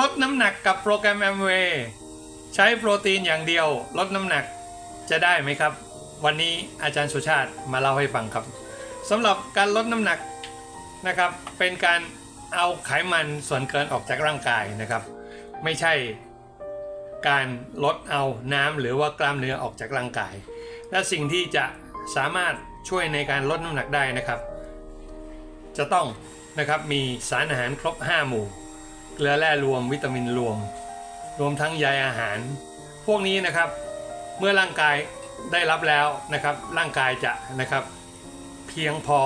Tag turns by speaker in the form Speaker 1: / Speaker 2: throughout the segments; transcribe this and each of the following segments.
Speaker 1: ลดน้ำหนักกับโปรแกรมแอมเวย์ใช้โปรตีนอย่างเดียว ลดน้ำหนักจะได้ไหมครับ วันนี้อาจารย์สุชาติมาเล่าให้ฟังครับสำหรับการลดน้ำหนักนะครับ เป็นการเอาไขมันส่วนเกินออกจากร่างกายนะครับ ไม่ใช่การลดเอาน้ำหรือว่ากล้ามเนื้อออกจากร่างกาย และสิ่งที่จะสามารถช่วยในการลดน้ำหนักได้นะครับ จะต้องนะครับมีสารอาหารครบ 5 หมู่ เกลือแร่รวมวิตามินรวม รวมทั้งใยอาหาร พวกนี้นะครับ เมื่อร่างกายได้รับแล้วนะครับ ร่างกายจะนะครับ เพียงพอ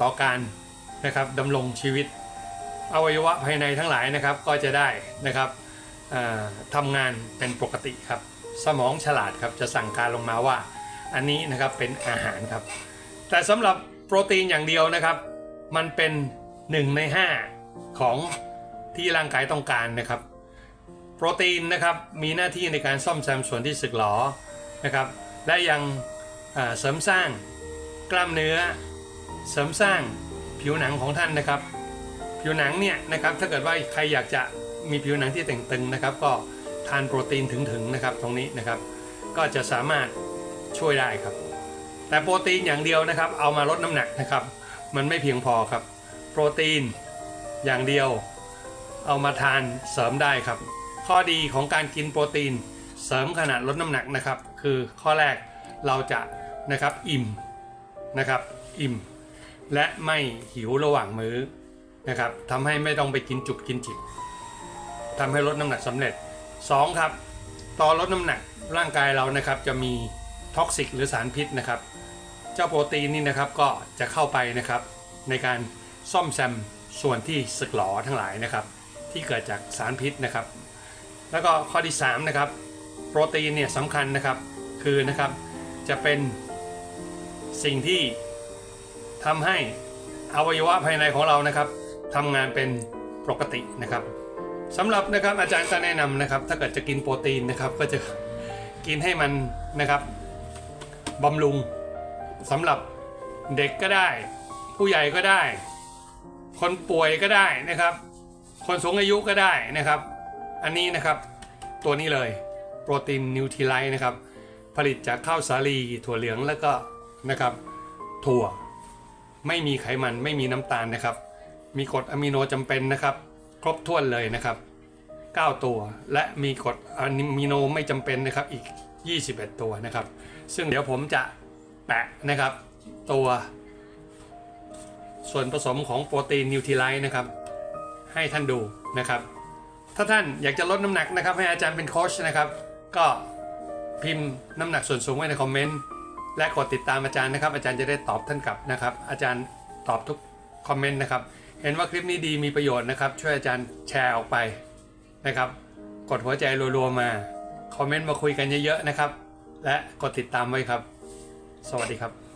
Speaker 1: ต่อการนะครับดำรงชีวิต อวัยวะภายในทั้งหลายนะครับ ก็จะได้นะครับทำงานเป็นปกติครับ สมองฉลาดครับจะสั่งการลงมาว่า อันนี้นะครับเป็นอาหารครับ แต่สำหรับโปรตีนอย่างเดียวนะครับ มันเป็น 1 ใน 5 ของ ที่ร่างกายต้องการนะครับ โปรตีนนะครับมีหน้าที่ในการซ่อมแซมส่วนที่สึกหรอนะครับ และยังเสริมสร้างกล้ามเนื้อ เสริมสร้างผิวหนังของท่านนะครับ ผิวหนังเนี่ยนะครับถ้าเกิดว่าใครอยากจะมีผิวหนังที่เต่งตึงนะครับ ก็ทานโปรตีนถึงๆนะครับตรงนี้นะครับ ก็จะสามารถช่วยได้ครับ แต่โปรตีนอย่างเดียวนะครับ เอามาลดน้ำหนักนะครับ มันไม่เพียงพอครับ โปรตีนอย่างเดียว เอามาทานเสริมได้ครับ ข้อดีของการกินโปรตีนเสริมขนาดลดน้ำหนักนะครับ คือข้อแรกเราจะนะครับอิ่มนะครับอิ่ม และไม่หิวระหว่างมื้อนะครับทำให้ไม่ต้องไปกินจุกกินจิบทำให้ลดน้ำหนักสำเร็จ 2. ครับตอนลดน้ำหนักร่างกายเรานะครับจะมีท็อกซิกหรือสารพิษนะครับ เจ้าโปรตีนนี่นะครับก็จะเข้าไปนะครับในการซ่อมแซมส่วนที่สึกหรอทั้งหลายนะครับ ที่เกิดจากสารพิษนะครับ แล้วก็ข้อที่3นะครับโปรตีนเนี่ยสำคัญนะครับคือนะครับจะเป็นสิ่งที่ทำให้อวัยวะภายในของเรานะครับทำงานเป็นปกตินะครับสำหรับนะครับอาจารย์ก็แนะนำนะครับ ถ้าเกิดจะกินโปรตีนนะครับก็จะกินให้มันนะครับบำรุงสำหรับเด็กก็ได้ ผู้ใหญ่ก็ได้ คนป่วยก็ได้นะครับ คนสูงอายุก็ได้นะครับ อันนี้นะครับตัวนี้เลยโปรตีนนิวทรีไลท์นะครับ ผลิตจากข้าวสาลีถั่วเหลืองแล้วก็นะครับถั่วไม่มีไขมันไม่มีน้ำตาลนะครับ มีกรดอะมิโนจำเป็นนะครับ ครบถ้วนเลยนะครับ 9 ตัว และมีกรดอะมิโนไม่จำเป็นนะครับอีก 21 ตัวนะครับ ซึ่งเดี๋ยวผมจะแปะนะครับตัว ส่วนผสมของโปรตีนนิวทรีไลท์นะครับ ให้ท่านดูนะครับ ถ้าท่านอยากจะลดน้ำหนักนะครับ ให้อาจารย์เป็นโค้ชนะครับ ก็พิมพ์น้ำหนักส่วนสูงไว้ในคอมเมนต์และกดติดตามอาจารย์นะครับ อาจารย์จะได้ตอบท่านกลับนะครับ อาจารย์ตอบทุกคอมเมนต์นะครับ เห็นว่าคลิปนี้ดีมีประโยชน์นะครับ ช่วยอาจารย์แชร์ออกไปนะครับ กดหัวใจรัวๆมาคอมเมนต์มาคุยกันเยอะๆนะครับ และกดติดตามไว้ครับ สวัสดีครับ